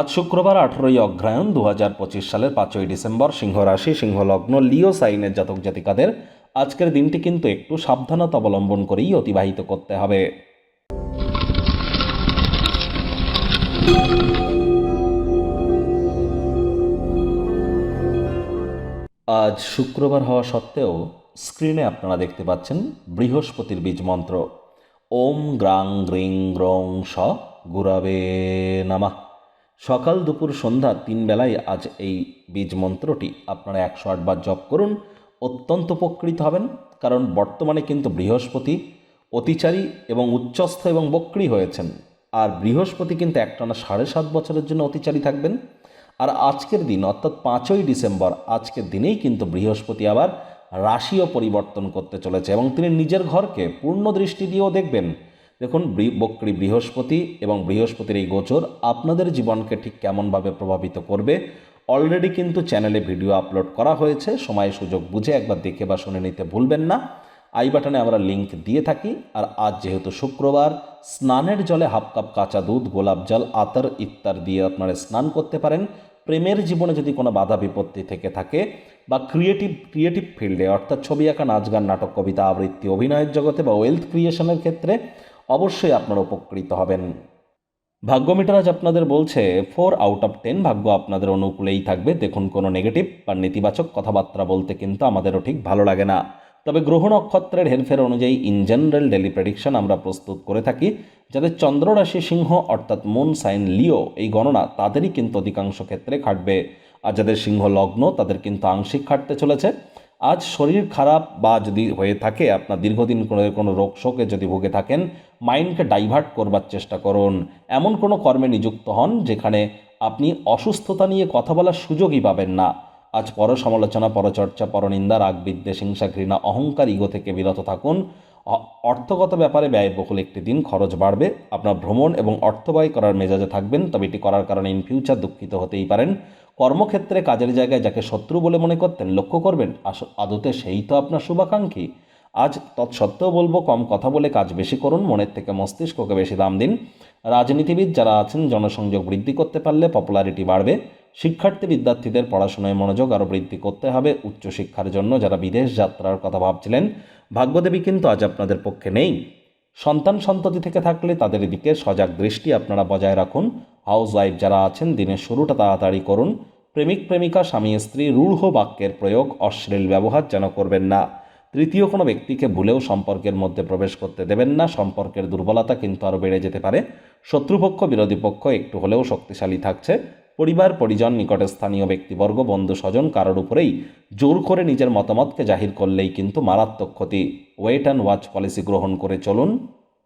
আজ শুক্রবার আঠেরোই অগ্রায়ণ দু হাজার পঁচিশ সালের পাঁচই ডিসেম্বর সিংহ রাশি সিংহ লগ্ন লিও সাইনের জাতক জাতিকাদের আজকের দিনটি কিন্তু একটু সাবধানতা অবলম্বন করেই অতিবাহিত করতে হবে। আজ শুক্রবার হওয়া সত্ত্বেও স্ক্রিনে আপনারা দেখতে পাচ্ছেন বৃহস্পতির বীজ মন্ত্র। ওম গ্রাং গ্রিং গ্রং স গুরাবে নামা। সকাল দুপুর সন্ধ্যা তিন বেলায় আজ এই বীজ মন্ত্রটি। আপনারা একশো আটবার জপ করুন, অত্যন্ত উপকৃত হবেন, কারণ বর্তমানে কিন্তু বৃহস্পতি অতিচারী এবং উচ্চস্থ এবং বক্রী হয়েছেন। আর বৃহস্পতি কিন্তু একটানা সাড়ে সাত বছরের জন্য অতিচারী থাকবেন। আর আজকের দিন, অর্থাৎ পাঁচই ডিসেম্বর, আজকের দিনেই কিন্তু বৃহস্পতি আবার রাশিও পরিবর্তন করতে চলেছে এবং তিনি নিজের ঘরকে পূর্ণ দৃষ্টি দিয়েও দেখবেন। দেখুন বক্রী বৃহস্পতি এবং বৃহস্পতির এই গোচর আপনাদের জীবনকে ঠিক কেমনভাবে প্রভাবিত করবে। অলরেডি কিন্তু চ্যানেলে ভিডিও আপলোড করা হয়েছে। সময়, সুযোগ বুঝে একবার দেখে বা শুনে নিতে ভুলবেন না। আই বাটনে আমরা লিংক দিয়ে থাকি। আর আজ যেহেতু শুক্রবার, স্নানের জলে হাফ কাপ কাঁচা দুধ, গোলাপ জল, আতর ইত্যাদি দিয়ে আপনারা স্নান করতে পারেন। প্রেমের জীবনে যদি কোনো বাধা বিপত্তি থেকে থাকে বা ক্রিয়েটিভ ক্রিয়েটিভ ফিল্ডে অর্থাৎ ছবি আঁকা, নাচ গান, নাটক, কবিতা, আবৃত্তি, অভিনয়ের জগতে বা ওয়েলথ ক্রিয়েশনের ক্ষেত্রে অবশ্যই আপনারা উপকৃত হবেন। ভাগ্য মিটার আজ আপনাদের বলছে, ফোর আউট অফ টেন ভাগ্য আপনাদের অনুকূলেই থাকবে। দেখুন কোনো নেগেটিভ বা নেতিবাচক কথাবার্তা বলতে কিন্তু আমাদেরও ঠিক ভালো লাগে না। তবে গ্রহ নক্ষত্রের হেরফের অনুযায়ী ইন জেনারেল ডেলি প্রেডিকশন আমরা প্রস্তুত করে থাকি, যাদের চন্দ্র রাশি সিংহ অর্থাৎ মুন সাইন লিও এই গণনা তাদেরই কিন্তু অধিকাংশ ক্ষেত্রে খাটবে আর যাদের সিংহ লগ্ন, তাদের কিন্তু আংশিক খাটতে চলেছে। আজ শরীর খারাপ বা যদি হয়ে থাকে, আপনার দীর্ঘদিন কোনো কোনো রোগ শোকে যদি ভুগে থাকেন, মাইন্ডকে ডাইভার্ট করবার চেষ্টা করুন। এমন কোনো কর্মে নিযুক্ত হন যেখানে আপনি অসুস্থতা নিয়ে কথা বলার সুযোগই পাবেন না। আজ পর সমালোচনা পরচর্চা, পরনিন্দা রাগ বিদ্বেষ হিংসা, ঘৃণা, অহংকার, ইগো থেকে বিরত থাকুন। অর্থগত ব্যাপারে ব্যয়বহুল একটি দিন, খরচ বাড়বে, আপনার ভ্রমণ এবং অর্থ ব্যয় করার মেজাজে থাকবেন, তবে এটি করার কারণে ইন ফিউচার দুঃখিত হতেই পারেন। কর্মক্ষেত্রে কাজের জায়গায় যাকে শত্রু বলে মনে করতেন, লক্ষ্য করবেন আদতে সেই তো আপনার শুভাকাঙ্ক্ষী। আজ তৎসত্ত্বেও বলব, কম কথা বলে কাজ বেশি করুন, মনের থেকে মস্তিষ্ককে বেশি দাম দিন। রাজনীতিবিদ যারা আছেন, জনসংযোগ বৃদ্ধি করতে পারলে পপুলারিটি বাড়বে। শিক্ষার্থী বিদ্যার্থীদের পড়াশোনায় মনোযোগ আরও বৃদ্ধি করতে হবে। উচ্চশিক্ষার জন্য যারা বিদেশ যাত্রার কথা ভাবছিলেন, ভাগ্যদেবী কিন্তু আজ আপনাদের পক্ষে নেই। সন্তান সন্ততি থেকে থাকলে তাদের দিকে সজাগ দৃষ্টি আপনারা বজায় রাখুন। হাউস ওয়াইফ যারা আছেন, দিনের শুরুটা তাড়াতাড়ি করুন। প্রেমিক, প্রেমিকা, স্বামী, স্ত্রী, রূঢ় বাক্যের প্রয়োগ, অশ্লীল ব্যবহার যেন করবেন না। তৃতীয় কোনো ব্যক্তিকে ভুলেও সম্পর্কের মধ্যে প্রবেশ করতে দেবেন না। সম্পর্কের দুর্বলতা কিন্তু আরও বেড়ে যেতে পারে। শত্রুপক্ষ, বিরোধী পক্ষ একটু হলেও শক্তিশালী থাকছে। পরিবার, পরিজন, নিকটে স্থানীয় ব্যক্তিবর্গ, বন্ধু, স্বজন কারোর উপরেই জোর করে নিজের মতামতকে জাহির করলেই কিন্তু মারাত্মক ক্ষতি। ওয়েট অ্যান্ড ওয়াচ পলিসি গ্রহণ করে চলুন।